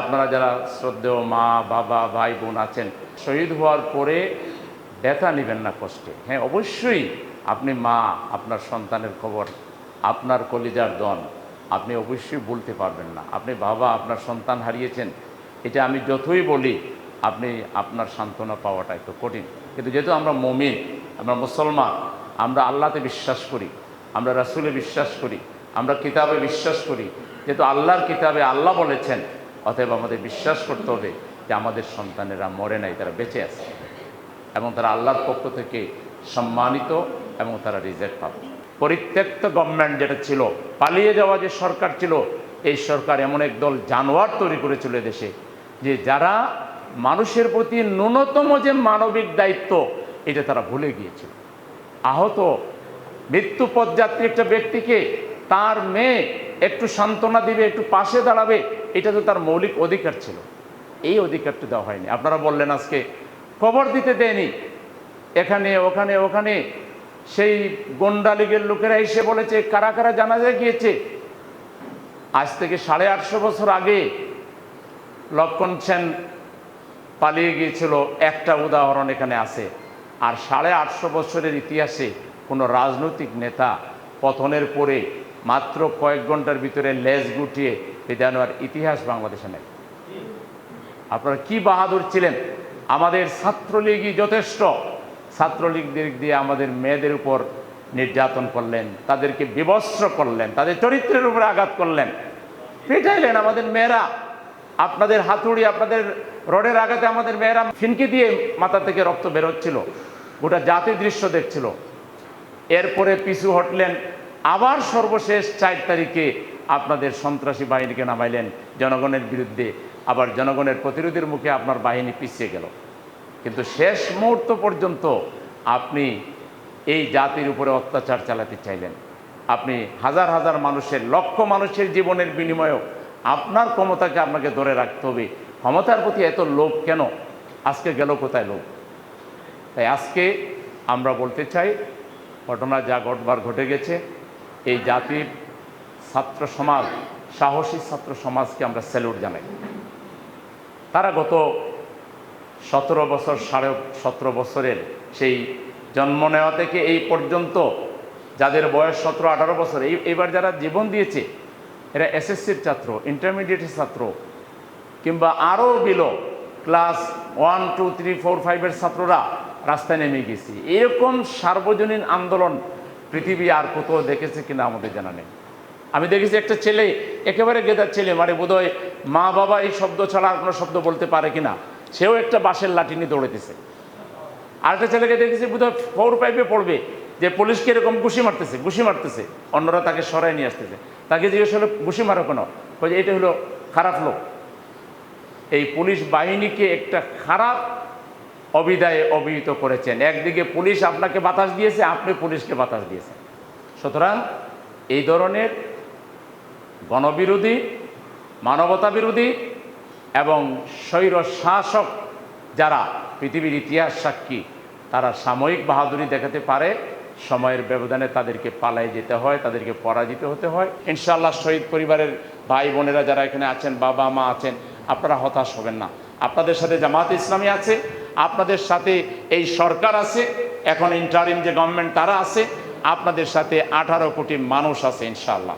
আপনারা যারা শ্রদ্ধেয় মা, বাবা, ভাই, বোন আছেন, শহীদ হওয়ার পরে ব্যথা নেবেন না কষ্টে। হ্যাঁ অবশ্যই আপনি মা, আপনার সন্তানের খবর, আপনার কলিজার দন, আপনি অবশ্যই বলতে পারবেন না। আপনি বাবা, আপনার সন্তান হারিয়েছেন, এটা আমি যতই বলি, আপনি আপনার সান্ত্বনা পাওয়াটা একটু কঠিন। কিন্তু যেহেতু আমরা মমিন, আমরা মুসলমান, আমরা আল্লাহতে বিশ্বাস করি, আমরা রাসুলে বিশ্বাস করি, আমরা কিতাবে বিশ্বাস করি, যেহেতু আল্লাহর কিতাবে আল্লাহ বলেছেন অতএব আমাদের বিশ্বাস করতে হবে যে আমাদের সন্তানেরা মরে নাই, তারা বেঁচে আছে। এবং তারা আল্লাহর পক্ষ থেকে সম্মানিত এবং তারা রিজেক্ট পাবে। পরিত্যক্ত গভর্নমেন্ট যেটা ছিল, পালিয়ে যাওয়া যে সরকার ছিল, এই সরকার এমন একদল জানোয়ার তৈরি করেছিল দেশে, যে যারা মানুষের প্রতি ন্যূনতম যে মানবিক দায়িত্ব, এটা তারা ভুলে গিয়েছিল। আহত, মৃত্যু পথযাত্রী একটা ব্যক্তিকে তার মেয়ে একটু সান্ত্বনা দিবে, একটু পাশে দাঁড়াবে এটা তো তার মৌলিক অধিকার ছিল। এই অধিকারটা দেওয়া হয়নি। আপনারা বললেন আজকে, খবর দিতে দেয়নি। এখানে, ওখানে ওখানে। সেই গন্ডা লীগের লোকেরা এসে বলেছে, কারা কারা জানাজা গিয়েছে? আজ থেকে সাড়ে আটশো বছর আগে লক্ষণ সেন পালিয়ে গিয়েছিল। একটা উদাহরণ এখানে আছে। আর সাড়ে আটশো বছরের ইতিহাসে কোনো রাজনৈতিক নেতা পতনের পরে মাত্র কয়েক ঘণ্টার ভিতরে লেজ গুটিয়ে বিদায় নেওয়ার ইতিহাস বাংলাদেশে নেই আপনারা কি বাহাদুর ছিলেন? আমাদের ছাত্রলীগই যথেষ্ট। ছাত্রলীগদের দিয়ে আমাদের মেয়েদের উপর নির্যাতন করলেন, তাদেরকে বিবস্ত্র করলেন, তাদের চরিত্রের উপরে আঘাত করলেন। পেটাইলেন আমাদের মেয়েরা। আপনাদের হাতুড়ি, আপনাদের রডের আঘাতে আমাদের মেয়েরা ফিনকি দিয়ে মাথা থেকে রক্ত বেরোচ্ছিল গোটা জাতি দৃশ্য দেখছিল। এরপরে পিছু হটলেন আবার সর্বশেষ চার তারিখে আপনাদের সন্ত্রাসী বাহিনীকে নামাইলেন। জনগণের বিরুদ্ধে আবার জনগণের প্রতিরোধের মুখে আপনার বাহিনী পিছিয়ে গেল। কিন্তু শেষ মুহূর্ত পর্যন্ত আপনি এই জাতির উপরে অত্যাচার চালাতে চাইলেন। আপনি হাজার হাজার মানুষের, লক্ষ মানুষের জীবনের বিনিময়েও আপনার ক্ষমতাকে আপনাকে ধরে রাখতে হবে। ক্ষমতার প্রতি এত লোভ কেন? আজকে গেল কোথায় লোভ? তাই আজকে আমরা বলতে চাই, ঘটনা যা ঘটবার ঘটে গেছে এই জাতির ছাত্র সমাজ, সাহসী ছাত্র সমাজকে আমরা স্যালুট জানাই। তারা গত সতেরো বছর, সাড়ে সতেরো বছরের সেই জন্ম নেওয়া থেকে এই পর্যন্ত যাদের বয়স সতেরো, আঠারো বছর, এই, এবার যারা জীবন দিয়েছে, এরা এসএসসির ছাত্র ইন্টারমিডিয়েটের ছাত্র, কিংবা আরও below class one, two, three, four, ফাইভের ছাত্ররা রাস্তায় নেমে গেছি। এরকম সার্বজনীন আন্দোলন পৃথিবী আর কোথাও দেখেছে কিনা আমাদের জানা নেই। আমি দেখেছি একটা ছেলে, একেবারে গেদার ছেলে মানে বোধহয় মা বাবা এই শব্দ ছাড়া আর কোনো শব্দ বলতে পারে কিনা, সেও একটা বাঁশের লাঠি নিয়ে দৌড়েতেছে আরেকটা ছেলেকে দেখেছি বোধহয় ফোর পাইপে পড়বে, যে পুলিশকে এরকম ঘুষি মারতেছে ঘুষি মারতেছে, অন্যরা তাকে সরাই নিয়ে আসতেছে। তাকে জিজ্ঞেস হলো, ঘুষি মারো কেন? এটা হলো খারাপ লোক। এই পুলিশ বাহিনীকে একটা খারাপ অবিদায়ে অভিহিত করেছেন। একদিকে পুলিশ আপনাকে বাতাস দিয়েছে, আপনি পুলিশকে বাতাস দিয়েছেন। সুতরাং এই ধরনের গণবিরোধী মানবতা বিরোধী এবং স্বৈর শাসক যারা পৃথিবীর ইতিহাস সাক্ষী, তারা সাময়িক বাহাদুরি দেখাতে পারে, সময়ের ব্যবধানে তাদেরকে পালাই যেতে হয়, তাদেরকে পরাজিত হতে হয়। ইনশাআল্লাহ শহীদ পরিবারের ভাই বোনেরা যারা এখানে আছেন, বাবা মা আছেন, আপনারা হতাশ হবেন না। আপনাদের সাথে জামাত ইসলামী আছে আপনাদের সাথে এই সরকার আছে, এখন ইন্টারিম যে গভর্নমেন্ট তারা আছে, আপনাদের সাথে আঠারো কোটি মানুষ আছে ইনশাল্লাহ